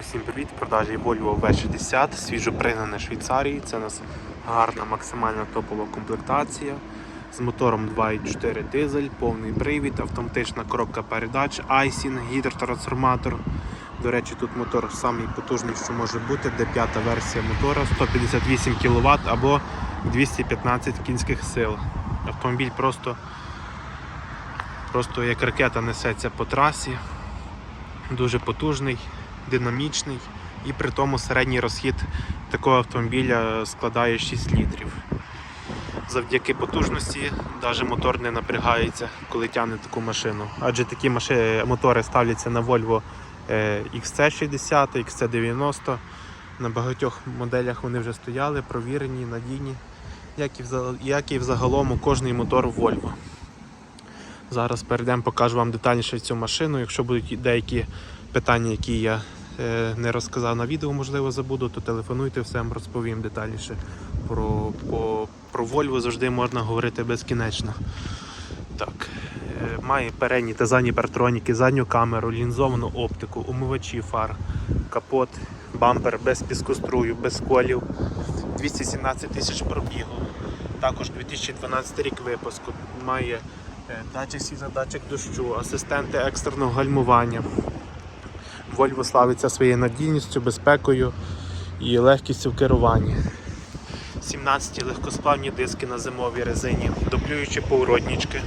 Усім привіт! Продажі Volvo V60, свіжо пригнане Швейцарії. Це у нас гарна максимальна топова комплектація з мотором 2.4 дизель, повний привід, автоматична коробка передач, айсінг, гідротрансформатор. До речі, тут мотор самий потужний, що може бути, де п'ята версія мотора 158 кВт або 215 кінських сил. Автомобіль просто, просто як ракета несеться по трасі дуже потужний, динамічний і при тому середній розхід такого автомобіля складає 6 літрів. Завдяки потужності навіть мотор не напрягається, коли тягне таку машину. Адже такі машини, мотори ставляться на Volvo е, XC60, XC90. На багатьох моделях вони вже стояли, провірені, надійні, як і, взагалом у кожний мотор Volvo. Зараз перейдемо, покажу вам детальніше цю машину. Якщо будуть деякі питання, які я е, не розказав на відео, можливо, забуду, то телефонуйте, все вам розповім детальніше. Про, по, про Volvo завжди можна говорити безкінечно. Так. е, Має передні та задні партроніки, задню камеру, лінзовану оптику, умивачі фар, капот, бампер без піскострую, без колів, 217 тисяч пробігу. Також 2012 рік випуску. Має е, датчик світла, датчик дощу, асистенти екстреного гальмування. Volvo славиться своєю надійністю, безпекою і легкістю в керуванні. 17 легкосплавні диски на зимовій резині, дублюючі поворотнички,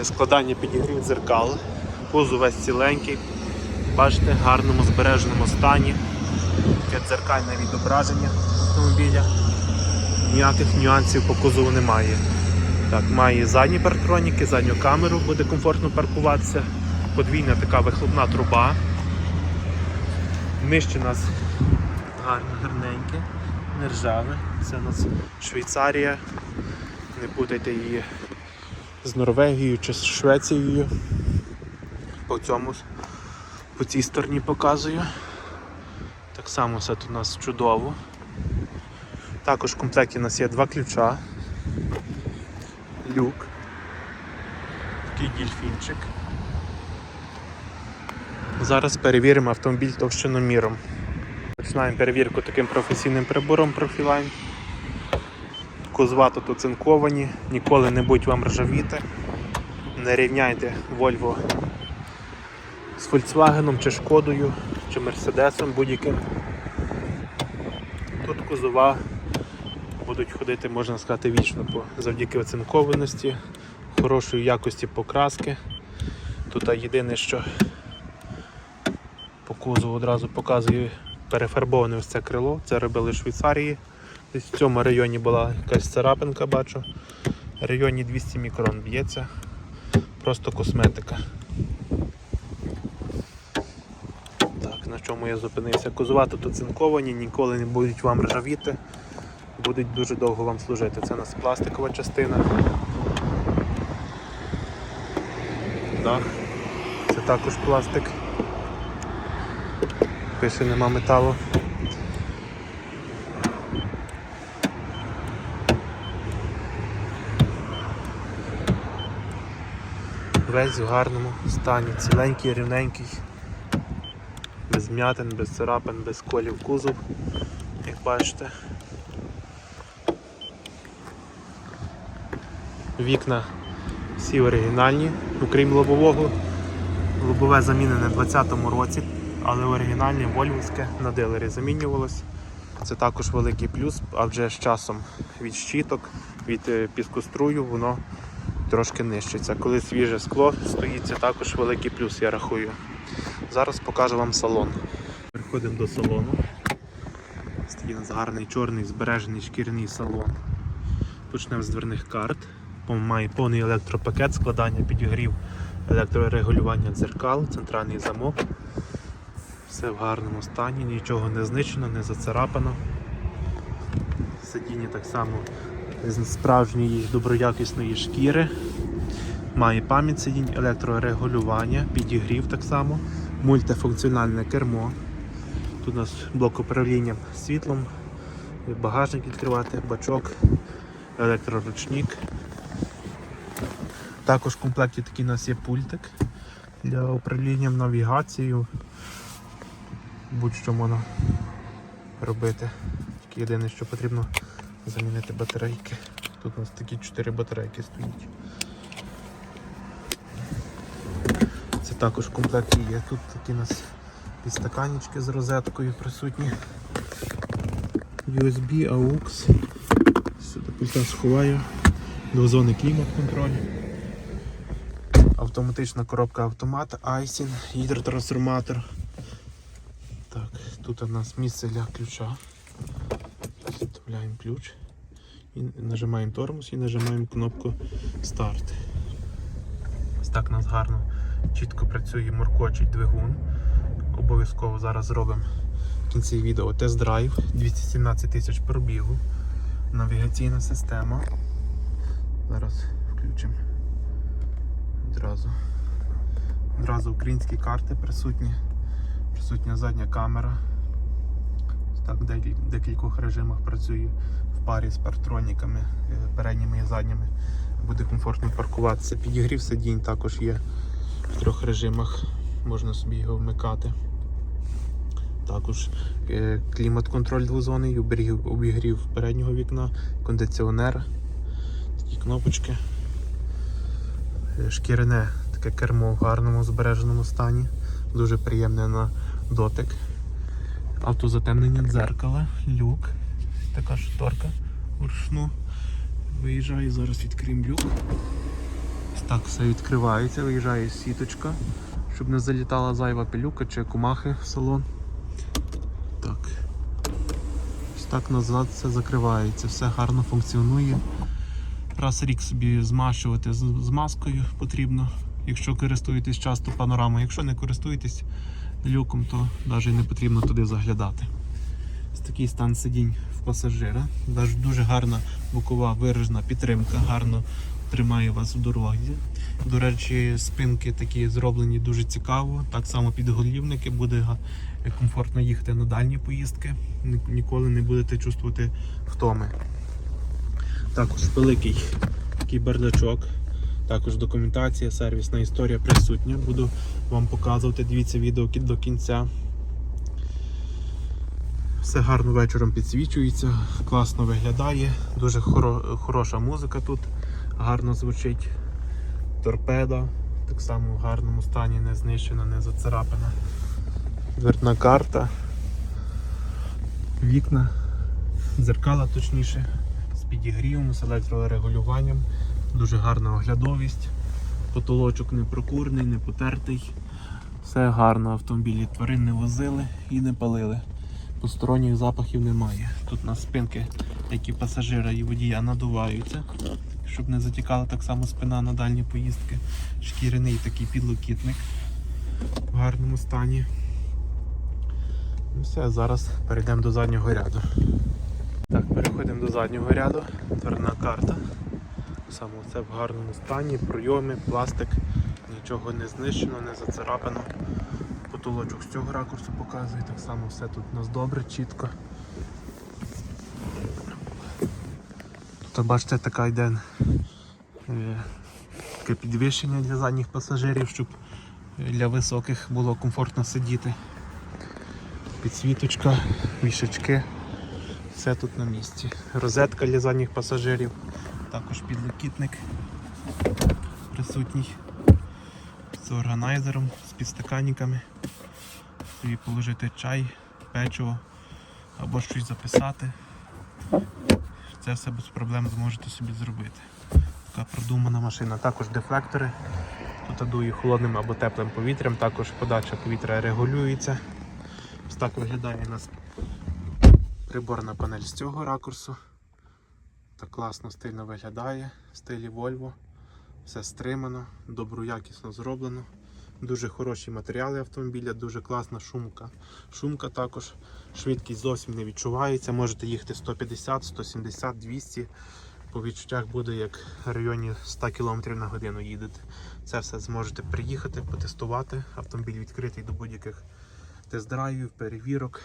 е, складання підігрів дзеркал, кузов весь ціленький, бачите, в гарному збереженому стані, таке дзеркальне відображення автомобіля. Ніяких нюансів по кузову немає. Так, має задні партроніки, задню камеру, буде комфортно паркуватися. Подвійна така вихлопна труба. Нижче у нас гарне, гарненьке, не. Це у нас Швейцарія. Не путайте її з Норвегією чи з Швецією. По цьому по цій стороні показую. Так само все тут у нас чудово. Також в комплекті у нас є два ключа, люк, такий дільфінчик. Зараз перевіримо автомобіль товщиноміром. Починаємо перевірку таким професійним прибором Profiline. Кузова тут оцинковані, ніколи не будуть вам ржавіти. Не рівняйте Volvo з Volkswagen чи Шкодою чи Мерседесом будь-яким. Тут кузова будуть ходити, можна сказати, вічно по, завдяки оцинкованості, хорошої якості покраски. Тут єдине, що по кузову одразу показую перефарбоване ось це крило. Це робили в Швейцарії. Десь в цьому районі була якась царапинка, бачу. В районі 200 мікрон б'ється. Просто косметика. Так, на чому я зупинився? Кузова тут оцинковані, ніколи не будуть вам ржавіти, будуть дуже довго вам служити. Це у нас пластикова частина. Дах. Це також пластик. Пише нема металу. Весь в гарному стані, ціленький, рівненький, без м'ятин, без царапин, без колів кузов, як бачите. Вікна всі оригінальні, окрім лобового. Лобове замінене в 2020 році, але оригінальне вольвовське на дилері замінювалось. Це також великий плюс, а вже з часом від щіток, від е, піскострую воно трошки нищиться. Коли свіже скло стоїть, це також великий плюс, я рахую. Зараз покажу вам салон. Переходимо до салону. У нас гарний чорний збережений шкіряний салон. Почнемо з дверних карт. Має повний електропакет, складання підігрів, електрорегулювання дзеркал, центральний замок. Все в гарному стані, нічого не знищено, не зацарапано. Сидіння так само з справжньої доброякісної шкіри. Має пам'ять сидінь, електрорегулювання, підігрів так само, мультифункціональне кермо. Тут у нас блок управління світлом, багажник відкривати, бачок, електроручник. Також в комплекті такий у нас є пультик для управління навігацією. Будь-що можна робити. Тільки єдине, що потрібно замінити батарейки. Тут у нас такі 4 батарейки стоять. Це також в є. Тут такі у нас підстаканнички з розеткою присутні. USB, AUX. Сюди пульта сховаю. Двозонний клімат контроль. Автоматична коробка автомат, айсін, гідротрансформатор. Тут у нас місце для ключа. Вставляємо ключ і нажимаємо тормоз і нажимаємо кнопку старт. Ось так у нас гарно, чітко працює моркочий двигун. Обов'язково зараз зробимо в кінці відео тест-драйв 217 тисяч пробігу. Навігаційна система. Зараз включимо. Одразу. Одразу українські карти присутні. Присутня задня камера. Так, в декількох режимах працює в парі з партроніками, е, передніми і задніми. Буде комфортно паркуватися. Підігрів сидінь також є в трьох режимах. Можна собі його вмикати. Також е, клімат-контроль двозонний, обігрів, переднього вікна, кондиціонер, такі кнопочки. Е, Шкіряне таке кермо в гарному збереженому стані. Дуже приємне на дотик. Автозатемнення дзеркала, люк, така шторка вручну. Виїжджаю, зараз відкриємо люк. Так все відкривається, виїжджає сіточка, щоб не залітала зайва пилюка чи комахи в салон. Так. Ось так назад все закривається, все гарно функціонує. Раз рік собі змащувати з маскою потрібно, якщо користуєтесь часто панорамою. Якщо не користуєтесь люком, то навіть не потрібно туди заглядати. Ось такий стан сидінь в пасажира. Даже дуже гарна бокова виражена підтримка, гарно тримає вас в дорозі. До речі, спинки такі зроблені дуже цікаво. Так само підголівники буде комфортно їхати на дальні поїздки. Ніколи не будете чувствувати втоми. Також великий такий бардачок. Також документація, сервісна історія присутня. Буду вам показувати. Дивіться відео до кінця. Все гарно вечором підсвічується, класно виглядає, дуже хоро- хороша музика тут, гарно звучить. Торпеда, так само в гарному стані, не знищена, не зацарапана. Дверна карта, вікна, дзеркала точніше, з підігрівом, з електрорегулюванням, дуже гарна оглядовість, потолочок не прокурний, не потертий. Все гарно, автомобілі тварин не возили і не палили. Посторонніх запахів немає. Тут на спинки, як і пасажира і водія, надуваються, щоб не затікала так само спина на дальні поїздки. Шкіряний такий підлокітник в гарному стані. Ну все, зараз перейдемо до заднього ряду. Так, переходимо до заднього ряду. Дверна карта. Саме все в гарному стані, пройоми, пластик, нічого не знищено, не зацарапано. Потолочок з цього ракурсу показує, так само все тут у нас добре, чітко. Тут бачите, така йде е, таке підвищення для задніх пасажирів, щоб для високих було комфортно сидіти. Підсвіточка, вішачки, все тут на місці. Розетка для задніх пасажирів, також підлокітник присутній з органайзером, з підстаканниками. Собі положити чай, печиво або щось записати. Це все без проблем зможете собі зробити. Така продумана машина. Також дефлектори. Тут дує холодним або теплим повітрям, також подача повітря регулюється. Ось так виглядає у нас приборна панель з цього ракурсу. Так класно, стильно виглядає, в стилі Volvo. Все стримано, доброякісно зроблено. Дуже хороші матеріали автомобіля, дуже класна шумка. Шумка також, швидкість зовсім не відчувається. Можете їхати 150, 170, 200. По відчуттях буде як в районі 100 км на годину їдете. Це все зможете приїхати, потестувати. Автомобіль відкритий до будь-яких тест-драйвів, перевірок.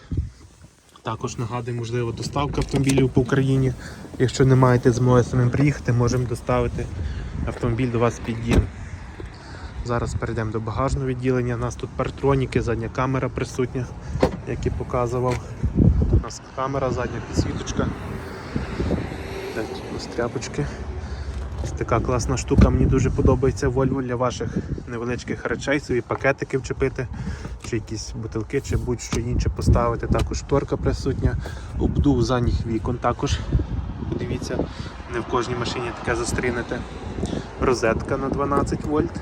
Також нагадую, можливо, доставка автомобілів по Україні. Якщо не маєте змоги самим приїхати, можемо доставити автомобіль до вас під дім. Зараз перейдемо до багажного відділення. У нас тут партроніки, задня камера присутня, як і показував. Тут у нас камера, задня підсвіточка. Так, тряпочки. Така класна штука, мені дуже подобається Volvo для ваших невеличких речей, собі пакетики вчепити, чи якісь бутилки, чи будь-що інше поставити. Також шторка присутня, обдув задніх вікон також. Подивіться, не в кожній машині таке зустрінете. Розетка на 12 вольт.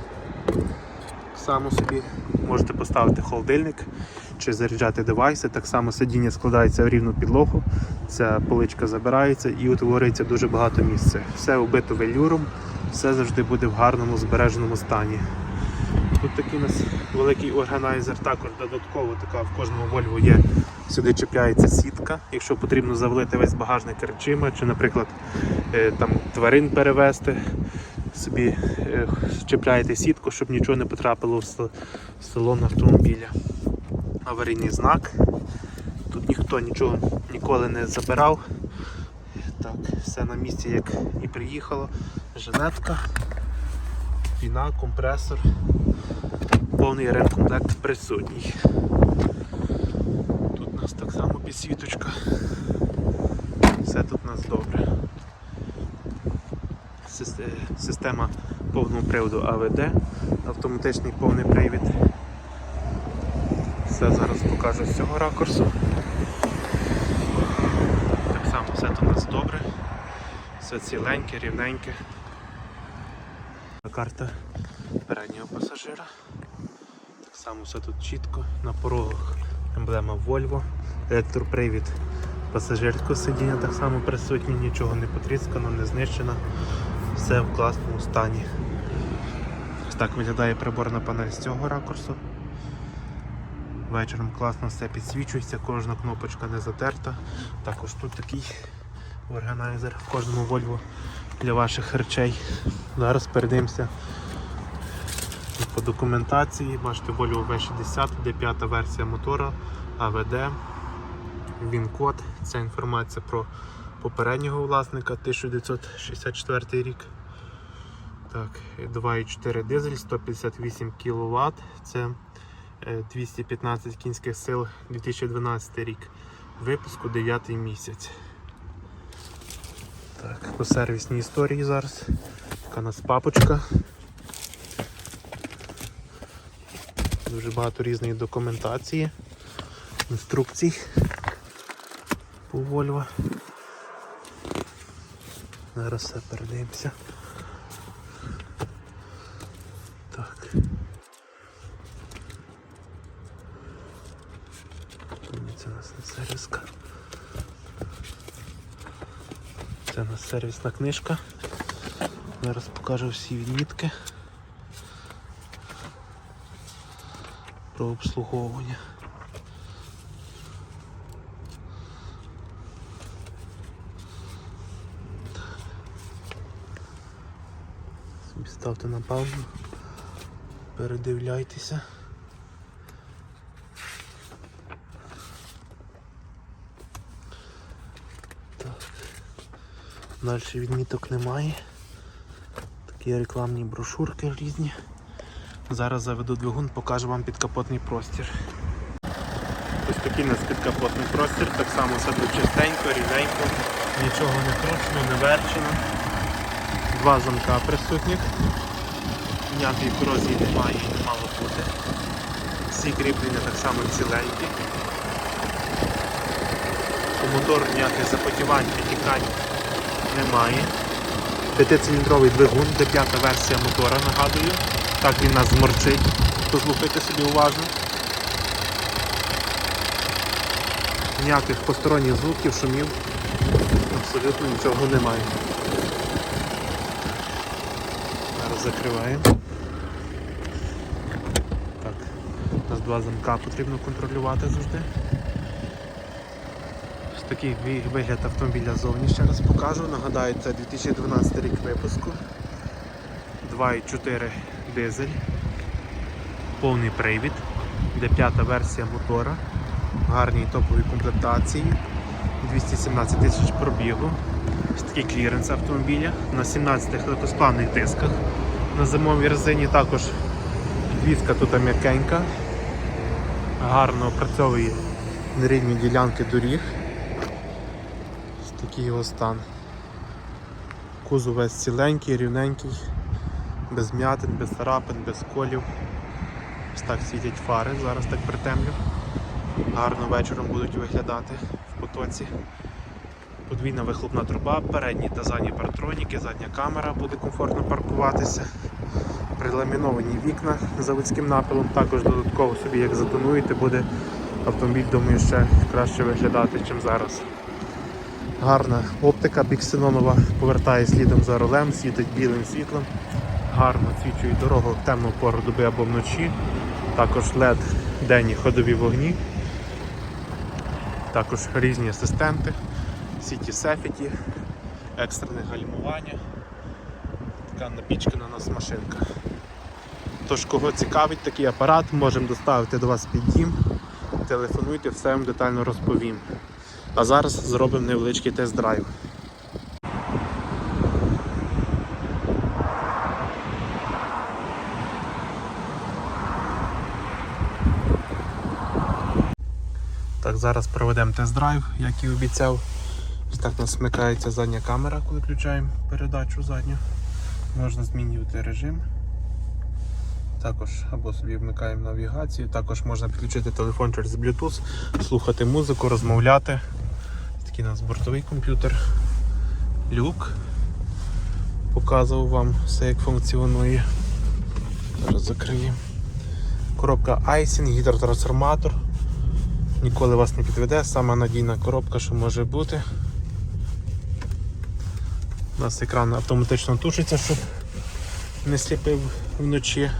Само собі можете поставити холодильник чи заряджати девайси. Так само сидіння складається в рівну підлогу, ця поличка забирається і утворюється дуже багато місця. Все убито велюром, все завжди буде в гарному збереженому стані. Тут такий у нас великий органайзер, також додатково така в кожному Volvo є. Сюди чіпляється сітка, якщо потрібно завалити весь багажник речима, чи, наприклад, е, там тварин перевезти. Собі е, чіпляєте сітку, щоб нічого не потрапило в салон автомобіля. Аварійний знак. Тут ніхто нічого ніколи не забирав. Так, все на місці, як і приїхало. Жилетка, віна, компресор. Повний ремкомплект присутній. Тут у нас так само підсвіточка. Все тут у нас добре. Система повного приводу АВД, автоматичний повний привід. Все зараз покажу з цього ракурсу. Так само все тут у нас добре. Все ціленьке, рівненьке. Карта переднього пасажира. Так само все тут чітко. На порогах емблема Volvo, електропривід пасажирського сидіння так само присутній, нічого не потріскано, не знищено. Все в класному стані. Ось так виглядає приборна панель з цього ракурсу. Вечором класно все підсвічується, кожна кнопочка не затерта. Також тут такий органайзер в кожному Volvo для ваших речей. Зараз передивимося по документації. Бачите, Volvo V60, де п'ята версія мотора, АВД, він-код. Це інформація про попереднього власника 1964 рік. Так, 2,4 дизель, 158 кВт. Це 215 кінських сил 2012 рік. Випуску 9 місяць. Так, по сервісній історії зараз. Така у нас папочка. Дуже багато різної документації, інструкцій по Volvo. Зараз все передивимося. Так. Це у нас не сервіска. Це у нас сервісна книжка. Зараз покажу всі відмітки про обслуговування. Ставте на паузу, передивляйтеся. Далі відміток немає. Такі рекламні брошурки різні. Зараз заведу двигун, покажу вам підкапотний простір. Ось такий у нас підкапотний простір, так само все тут чистенько, рівненько, нічого не кручено, не верчено. Два замка присутніх. Ніякої корозії немає і не мало бути. Всі кріплення так само ціленькі. У мотору ніяких запотівань, підтікань немає. П'ятициліндровий двигун, де п'ята версія мотора, нагадую. Так він нас зморчить. Послухайте собі уважно. Ніяких посторонніх звуків, шумів. Абсолютно нічого немає. Зараз закриваємо. Так, у нас два замка потрібно контролювати завжди. Такий вигляд автомобіля зовні ще раз покажу. Нагадаю, це 2012 рік випуску. 2,4 дизель. Повний привід. Де п'ята версія мотора. Гарній топовій комплектації. 217 тисяч пробігу. Ось такий кліренс автомобіля на 17 легкосплавних дисках. На зимовій резині також підвізка тут м'якенька. Гарно опрацьовує нерівні ділянки доріг. Такий його стан. Кузов весь ціленький, рівненький, без м'ятин, без царапин, без колів. Ось так світять фари, зараз так притемлю. Гарно вечором будуть виглядати в потоці. Подвійна вихлопна труба, передні та задні партроніки, задня камера буде комфортно паркуватися. Приламіновані вікна заводським напилом, також додатково собі як затонуєте, буде автомобіль, думаю, ще краще виглядати, ніж зараз. Гарна оптика біксенонова повертає слідом за рулем, світить білим світлом. Гарно свічує дорогу в темну пору доби або вночі. Також LED денні ходові вогні. Також різні асистенти, Сіті Safety, екстрене гальмування. Така напічкана у нас машинка. Тож, кого цікавить такий апарат, можемо доставити до вас під дім. Телефонуйте, все вам детально розповім. А зараз зробимо невеличкий тест-драйв. Так, зараз проведемо тест-драйв, як і обіцяв. Ось так нас смикається задня камера, коли включаємо передачу задню. Можна змінювати режим. Також або собі вмикаємо навігацію, також можна підключити телефон через Bluetooth, слухати музику, розмовляти. Такий у нас бортовий комп'ютер. Люк. Показував вам все, як функціонує. Зараз закриємо. Коробка Айсінг, гідротрансформатор. Ніколи вас не підведе, сама надійна коробка, що може бути. У нас екран автоматично тушиться, щоб не сліпив вночі.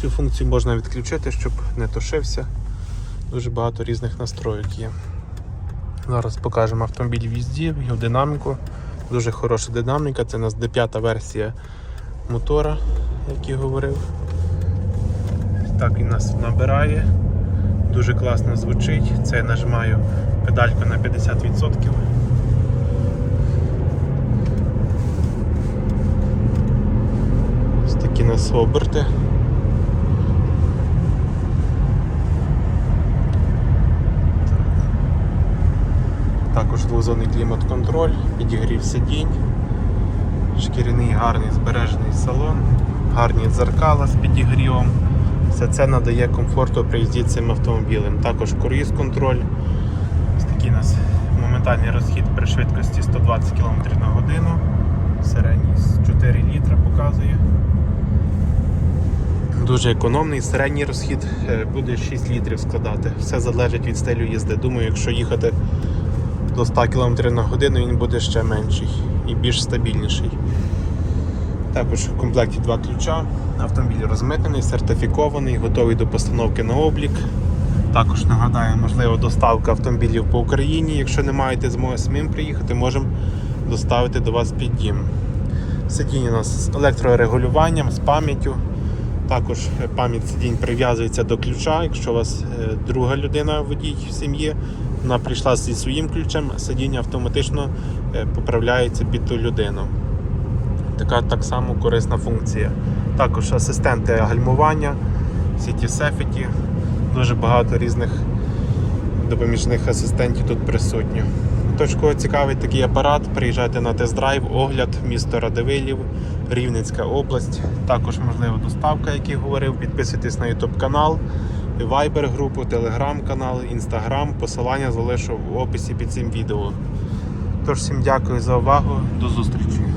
Цю функцію можна відключити, щоб не тушився. Дуже багато різних настроїк є. Зараз покажемо автомобіль в їзді, його динаміку. Дуже хороша динаміка, це у нас D5 версія мотора, як я говорив. Так він нас набирає. Дуже класно звучить. Це я нажимаю педальку на 50%. Ось такі нас оберти. Також двозонний клімат-контроль, підігрів сидінь, шкіряний гарний збережений салон, гарні дзеркала з підігрівом. Все це надає комфорту при їзді цим автомобілем. Також круїз контроль. Ось такий у нас моментальний розхід при швидкості 120 км на годину. Середній з 4 літра показує. Дуже економний, середній розхід е, буде 6 літрів складати. Все залежить від стилю їзди. Думаю, якщо їхати до 100 км на годину, він буде ще менший і більш стабільніший. Також в комплекті два ключа. Автомобіль розмитнений, сертифікований, готовий до постановки на облік. Також нагадаю, можливо, доставка автомобілів по Україні. Якщо не маєте змоги самим приїхати, можемо доставити до вас під дім. Сидіння у нас з електрорегулюванням, з пам'яттю. Також пам'ять сидінь прив'язується до ключа. Якщо у вас е, друга людина водій в сім'ї, вона прийшла зі своїм ключем, сидіння автоматично е, поправляється під ту людину. Така так само корисна функція. Також асистенти гальмування, City Safety, дуже багато різних допоміжних асистентів тут присутні. Тож, кого цікавить такий апарат, приїжджайте на тест-драйв, огляд, місто Радивилів, Рівненська область. Також можлива доставка, як я говорив. Підписуйтесь на YouTube канал, Viber групу, телеграм-канал, інстаграм. Посилання залишу в описі під цим відео. Тож всім дякую за увагу, до зустрічі!